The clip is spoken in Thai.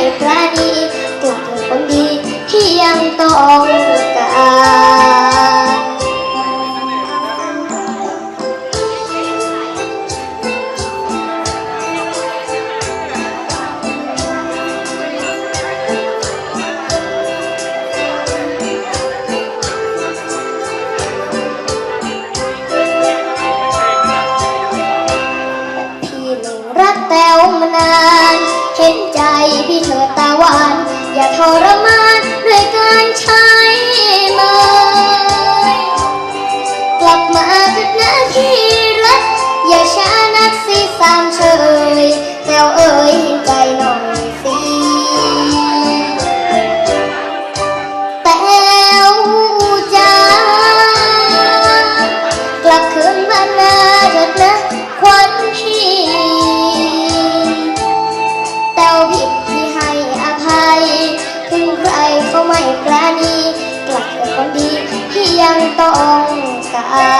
detrás. เธอตาหวาน อย่าทรมาน ดีที่ยังต้องการ